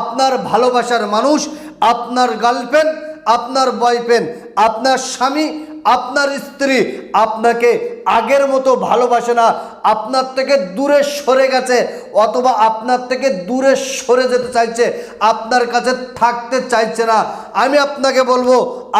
আপনার ভালোবাসার মানুষ, আপনার গার্লফ্রেন্ড আপনার বয়ফ্রেন্ড আপনার স্বামী, আপনার স্ত্রী, আপনাকে আগের মতো ভালোবাসে না, আপনার থেকে দূরে সরে গেছে, অথবা আপনার থেকে দূরে সরে যেতে চাইছে, আপনার কাছে থাকতে চাইছে না। আমি আপনাকে বলব,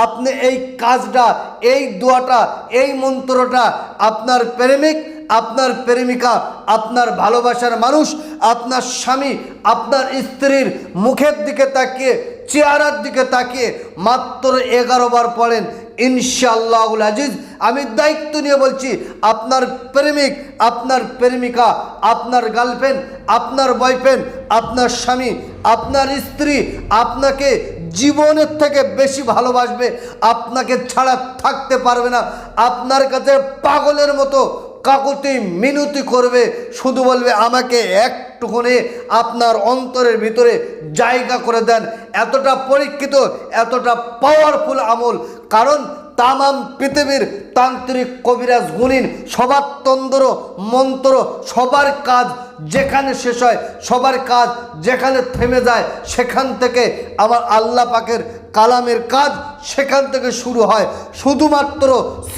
আপনি এই কাজটা, এই দোয়াটা, এই মন্ত্রটা আপনার প্রেমিক আপনার প্রেমিকা, আপনার ভালোবাসার মানুষ, আপনার স্বামী, আপনার স্ত্রীর মুখের দিকে তাকিয়ে, চেহারার দিকে তাকিয়ে মাত্র এগারো বার পড়েন ইনশাল্লাহুল আজিজ। আমি দায়িত্ব নিয়ে বলছি, আপনার প্রেমিক, আপনার প্রেমিকা, আপনার গার্লফ্রেন্ড, আপনার বয়ফ্রেন্ড, আপনার স্বামী, আপনার স্ত্রী আপনাকে জীবনের থেকে বেশি ভালোবাসবে, আপনাকে ছাড়া থাকতে পারবে না, আপনার কাছে পাগলের মতো কাকুতি মিনতি করবে, শুধু বলবে, আমাকে একটুখানি আপনার অন্তরের ভিতরে জায়গা করে দেন। এতটা পরীক্ষিত, এতটা পাওয়ারফুল আমল। কারণ তামাম পৃথিবীর তান্ত্রিক কবিরাজ গুণিন, সবার তন্দ্র, মন্ত্র, সবার কাজ যেখানে শেষ হয়, সবার কাজ যেখানে থেমে যায়, সেখান থেকে আমার আল্লাহ পাকের কালামের কাজ সেখান থেকে শুরু হয়। শুধুমাত্র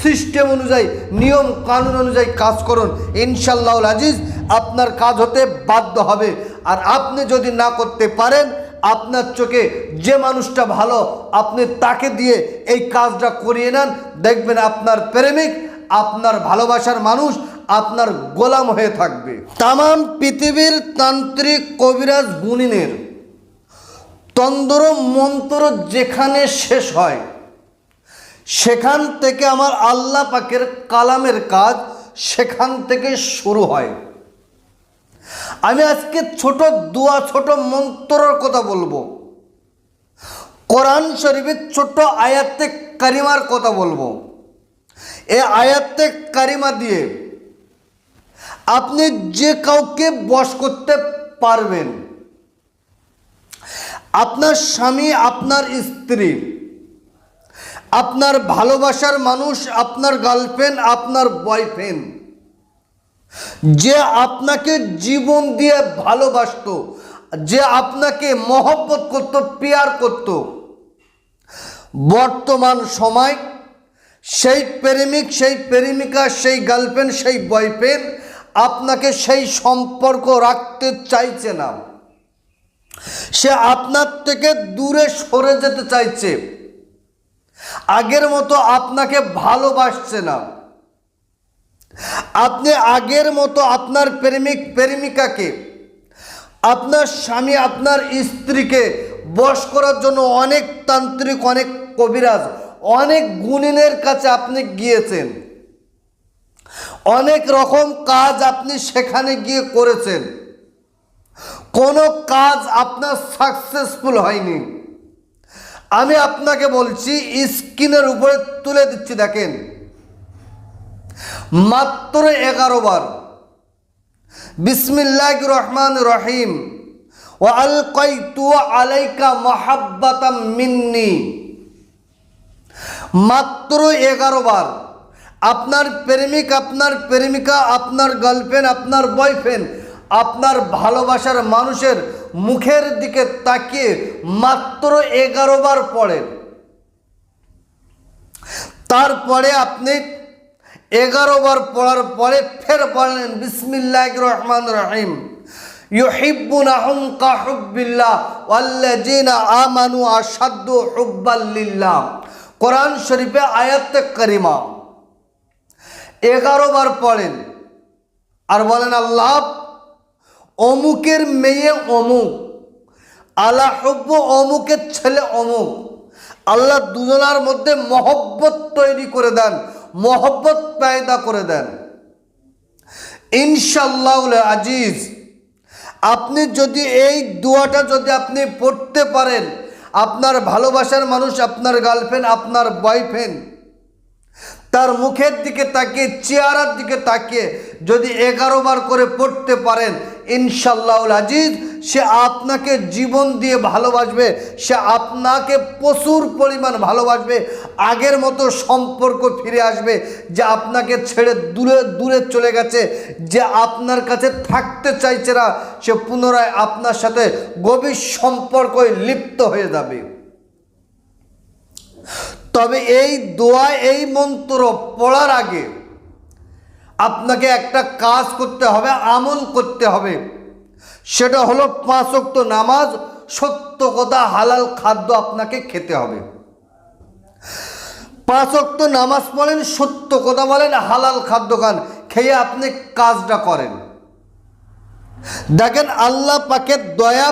সিস্টেম অনুযায়ী, নিয়ম, কানুন অনুযায়ী কাজ করুন। ইনশাল্লাহ আজিজ, আপনার কাজ হতে বাধ্য হবে। আর আপনি যদি না করতে পারেন, আপনার চোখে যে মানুষটা ভালো, আপনি তাকে দিয়ে এই কাজটা করিয়ে নেন। দেখবেন আপনার প্রেমিক, আপনার ভালোবাসার মানুষ, আপনার গোলাম হয়ে থাকবে। তামাম পৃথিবীর তান্ত্রিক কবিরাজ গুণিনের তন্দ্র মন্ত্র যেখানে শেষ হয়, সেখান থেকে আমার আল্লাহ পাকের কালামের কাজ সেখান থেকে শুরু হয়। আমি আজকে ছোট দোয়া, ছোট মন্ত্রর কথা বলব। কোরআন শরীফের ছোট আয়াতে কারিমার কথা বলব। এ আয়াতে কারিমা দিয়ে আপনি যে কাউকে বশ করতে পারবেন আপনার স্বামী, আপনার স্ত্রী, আপনার ভালোবাসার মানুষ, আপনার গার্লফ্রেন্ড, আপনার বয়ফ্রেন্ড, যে আপনাকে জীবন দিয়ে ভালোবাসত, যে আপনাকে মহব্বত করত, পেয়ার করত, বর্তমান সময় সেই প্রেমিক, সেই প্রেমিকা, সেই গার্লফ্রেন্ড, সেই বয়ফ্রেন্ড আপনাকে সেই সম্পর্ক রাখতে চাইছে না। সে আপনার থেকে দূরে সরে যেতে চাইছে। আগের মতো আপনাকে ভালোবাসছে না। আপনি আগের মতো আপনার প্রেমিক, প্রেমিকাকে, আপনার স্বামী, আপনার স্ত্রীকে বশ করার জন্য অনেক তান্ত্রিক, অনেক কবিরাজ, অনেক গুণিনের কাছে আপনি গিয়েছেন। অনেক রকম কাজ আপনি সেখানে গিয়ে করেছেন। কোনো কাজ আপনার সাকসেসফুল হয়নি। আমি আপনাকে বলছি, স্ক্রিনের উপরে তুলে দিচ্ছি, দেখেন। মাত্র এগারো বার বিসমিল্লাহ রহমান রহিম ও আল তু আলাইকা মহাব্বাতাম মিন্নি। মাত্র এগারো বার, আপনার প্রেমিক, আপনার প্রেমিকা, আপনার গার্লফ্রেন্ড আপনার বয়ফ্রেন্ড আপনার ভালোবাসার মানুষের মুখের দিকে তাকিয়ে মাত্র এগারো বার পড়েন। তারপরে আপনি এগারো বার পড়ার পরে ফের পড়লেন বিসমিল্লাহ রহমান রহিম। ইউহিব্বুন আহম কাহুব্বিল্লাহ ওয়াল্লাযিনা আমানু আশাদ্দু হুব্বাল্লিল্লাহ কোরআন শরীফে আয়াত করিমা। এগারো বার পড়েন। আর বলেন, আল্লাহ অমুকের মেয়ে অমুক, আল্লাহ হব্ব অমুকের ছেলে অমুক। আল্লাহ দুজনার মধ্যে মহব্বত তৈরি করে দেন, মহব্বত পায়দা করে দেন। ইনশাল্লাহ আজিজ, আপনি যদি এই দোয়াটা যদি আপনি পড়তে পারেন, আপনার ভালোবাসার মানুষ, আপনার গার্লফ্রেন্ড, আপনার বয়ফ্রেন্ড, তার মুখের দিকে তাকিয়ে, চেহারার দিকে তাকিয়ে যদি এগারো বার করে পড়তে পারেন ইনশাল্লাহ আজিজ, সে আপনাকে জীবন দিয়ে ভালোবাসবে, সে আপনাকে প্রচুর পরিমাণ ভালোবাসবে, আগের মতো সম্পর্ক ফিরে আসবে যে আপনাকে ছেড়ে দূরে দূরে চলে গেছে, যে আপনার কাছে থাকতে চাইছে না, সে পুনরায় আপনার সাথে গভীর সম্পর্কে লিপ্ত হয়ে যাবে। তবে এই দোয়া, এই মন্ত্র পড়ার আগে আপনাকে একটা কাজ করতে হবে, আমল করতে হবে। সেটা হলো পাঁচ ওয়াক্ত নামাজ, সত্য কথা, হালাল খাদ্য আপনাকে খেতে হবে। পাঁচ ওয়াক্ত নামাজ পড়েন, সত্য কথা বলেন, হালাল খাদ্য খান, খেয়ে আপনি কাজটা করেন। দেখেন আল্লাহ পাকের দয়া,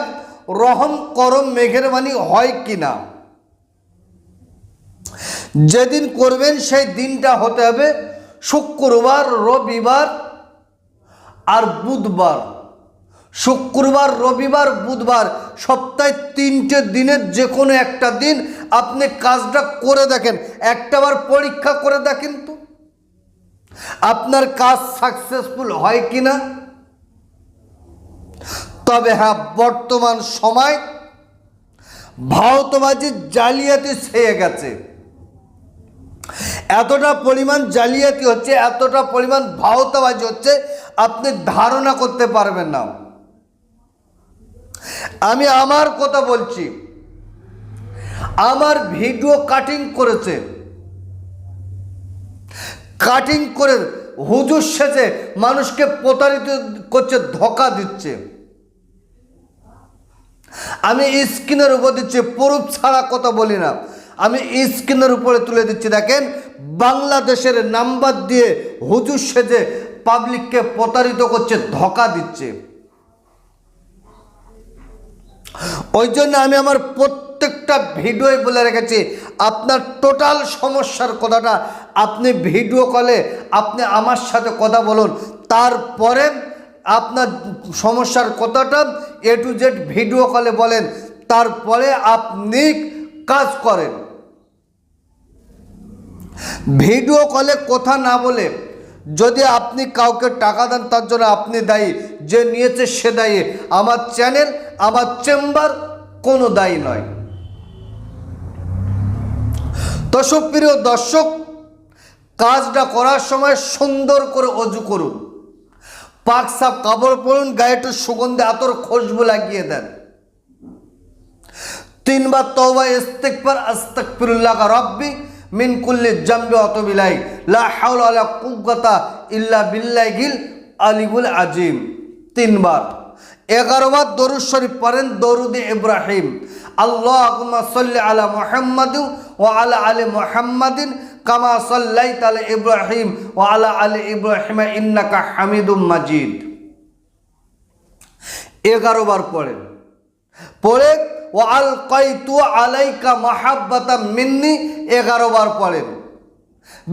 রহম, করম মেঘের বাণী হয় কি না যেদিন করবেন, সেই দিনটা হতে হবে শুক্রবার, রবিবার আর বুধবার। শুক্রবার, রবিবার, বুধবার সপ্তাহে তিনটে দিনের যে কোনো একটা দিন আপনি কাজটা করে দেখেন। একটাবার পরীক্ষা করে দেখেন তো। আপনার কাজ সাকসেসফুল হয় কি না? তবে হ্যাঁ বর্তমান সময় ভারতবাজি জালিয়াতি ছেয়ে গেছে। এতটা পরিমাণ জালিয়াতি হচ্ছে, এতটা পরিমাণ ভাওতাবাজি হচ্ছে, আপনি ধারণা করতে পারবেন না। আমি আমার কথা বলছি, আমার ভিডিও কাটিং করেছে কাটিং করে হুজুর সেজে মানুষকে প্রতারিত করছে, ধোকা দিচ্ছে। আমি স্ক্রিনের উপর দিচ্ছি, প্রুফ ছাড়া কথা বলি না। আমি স্ক্রিনের উপরে তুলে দিচ্ছি, দেখেন, বাংলাদেশের নাম্বার দিয়ে হুজুর সেজে পাবলিককে প্রতারিত করছে, ধোকা দিচ্ছে। ওই জন্য আমি আমার প্রত্যেকটা ভিডিওয় বলে রেখেছি, আপনার টোটাল সমস্যার কথাটা আপনি ভিডিও কলে আপনি আমার সাথে কথা বলুন, তারপরে আপনার সমস্যার কথাটা এ টু জেড ভিডিও কলে বলেন, তারপরে আপনি কাজ করেন। ভিডিও কলে কথা না বলে যদি আপনি কাউকে টাকা দেন, তার জন্য আপনি দায়ী। যে নিয়েছে সে দায়ী। আমার চ্যানেল, আমার চেম্বার কোনো দায়ী নয়। তো সুপ্রিয় দর্শক, কাজটা করার সময় সুন্দর করে অজু করুন। পাক সাপ কাপড় পরুন গায়ে একটু সুগন্ধি আতর খুশবু লাগিয়ে দেন। তিনবার তওবা ইস্তেকবার আস্তাগফিরুল্লাহ রব্বি। মিন কুল্লি জামবি অতবিলাই, লা হাওলা ওয়ালা কুওয়াতা ইল্লা বিল্লাহিল আলিবুল আজিম। তিনবার। এগারো বার দরুদ শরীফ পড়েন দরুদ ইব্রাহিম। আল্লাহুম্মা সাল্লি আলা মুহাম্মাদ ওয়া আলা আলি মুহাম্মাদিন কামা সাল্লাইতা আলা ইব্রাহিম ওয়া আলা আলি ইব্রাহিম ইন্নাকা হামিদুম মাজিদ। এগারো বার পড়েন। পড়ে ও আল কয়তু আলাইকা মাহাব্বাতা মিন্নি, এগারো বার পড়েন।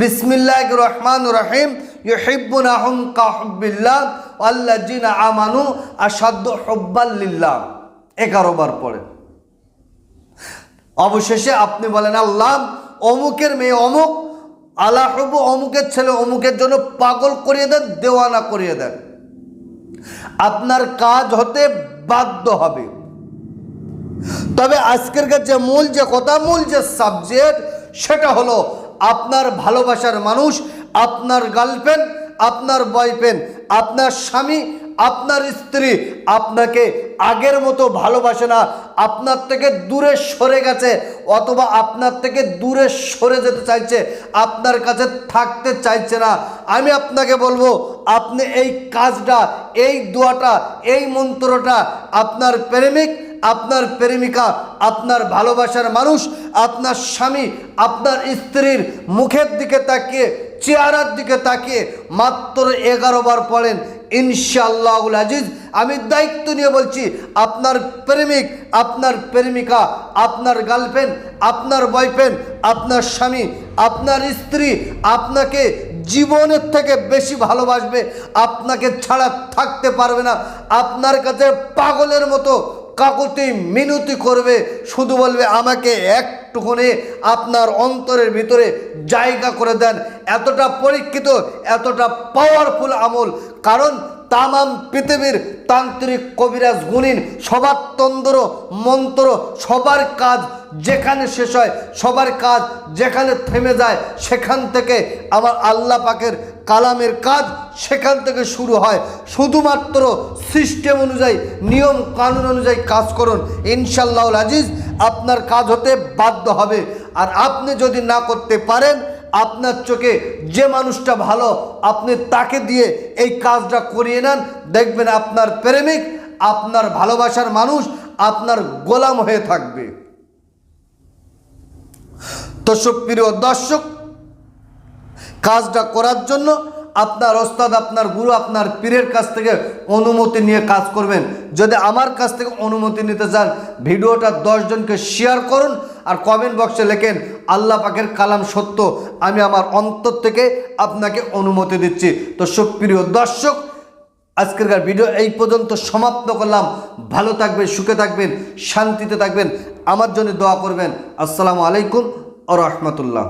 বিসমিল্লাহ রহমান রহিম, ইউহিব্বুন আহম কাহবিল্লাহ আল্লাহ জিনা আমানু আসাদ্দ হব্বাল্লিল্লাহ এগারো বার পড়েন। অবশেষে আপনি বলেন, আল্লাহ, অমুকের মেয়ে অমুক আল্লাহবু অমুকের ছেলে অমুকের জন্য পাগল করিয়ে দেন, দেওয়ানা করিয়ে দেন। আপনার কাজ হতে বাধ্য হবে। তবে আজকের যে মূল যে কথা, মূল যে সাবজেক্ট সেটা হলো আপনার ভালোবাসার মানুষ, আপনার গার্লফ্রেন্ড আপনার বয়ফ্রেন্ড আপনার স্বামী, আপনার স্ত্রী, আপনাকে আগের মতো ভালোবাসে না, আপনার থেকে দূরে সরে গেছে অথবা আপনার থেকে দূরে সরে যেতে চাইছে, আপনার কাছে থাকতে চাইছে না। আমি আপনাকে বলব, আপনি এই কাজটা, এই দোয়াটা, এই মন্ত্রটা আপনার প্রেমিক আপনার প্রেমিকা, আপনার ভালোবাসার মানুষ, আপনার স্বামী, আপনার স্ত্রীর মুখের দিকে তাকিয়ে, চেহারার দিকে তাকিয়ে মাত্র এগারো বার পড়েন, ইনশাআল্লাহুল আজিজ। আমি দায়িত্ব নিয়ে বলছি, আপনার প্রেমিক, আপনার প্রেমিকা, আপনার গার্লফ্রেন্ড, আপনার বয়ফ্রেন্ড, আপনার স্বামী, আপনার স্ত্রী আপনাকে জীবনের থেকে বেশি ভালোবাসবে, আপনাকে ছাড়া থাকতে পারবে না, আপনার কাছে পাগলের মতো কাকুতি মিনতি করবে, শুধু বলবে, আমাকে একটুখানি আপনার অন্তরের ভিতরে জায়গা করে দেন। এতটা পরীক্ষিত, এতটা পাওয়ারফুল আমল। কারণ তামাম পৃথিবীর তান্ত্রিক কবিরাজ গুণিন, সবার তন্দ্র, মন্ত্র, সবার কাজ যেখানে শেষ হয়, সবার কাজ যেখানে থেমে যায়, সেখান থেকে আমার আল্লাহ পাকের কালামের কাজ সেখান থেকে শুরু হয়। শুধুমাত্র সিস্টেম অনুযায়ী, নিয়ম কানুন অনুযায়ী কাজ করুন ইনশাল্লাহ আজিজ আপনার কাজ হতে বাধ্য হবে। আর আপনি যদি না করতে পারেন আপনার চোখে যে মানুষটা ভালো, আপনি তাকে দিয়ে এই কাজটা করিয়ে নেন। দেখবেন আপনার প্রেমিক, আপনার ভালোবাসার মানুষ, আপনার গোলাম হয়ে থাকবে। তো সুপ্রিয় দর্শক, কাজটা করার জন্য আপনার ওস্তাদ, আপনার গুরু, আপনার পীরের কাছ থেকে অনুমতি নিয়ে কাজ করবেন। যদি আমার কাছ থেকে অনুমতি নিতে চান, ভিডিওটা দশজনকে শেয়ার করুন আর কমেন্ট বক্সে লেখেন আল্লাহ পাকের কালাম সত্য, আমি আমার অন্তর থেকে আপনাকে অনুমতি দিচ্ছি। তো সুপ্রিয় দর্শক আজকেরকার ভিডিও এই পর্যন্ত সমাপ্ত করলাম। ভালো থাকবেন, সুখে থাকবেন, শান্তিতে থাকবেন। আমার জন্য দোয়া করবেন। আসসালামু আলাইকুম ও রহমতুল্লাহ।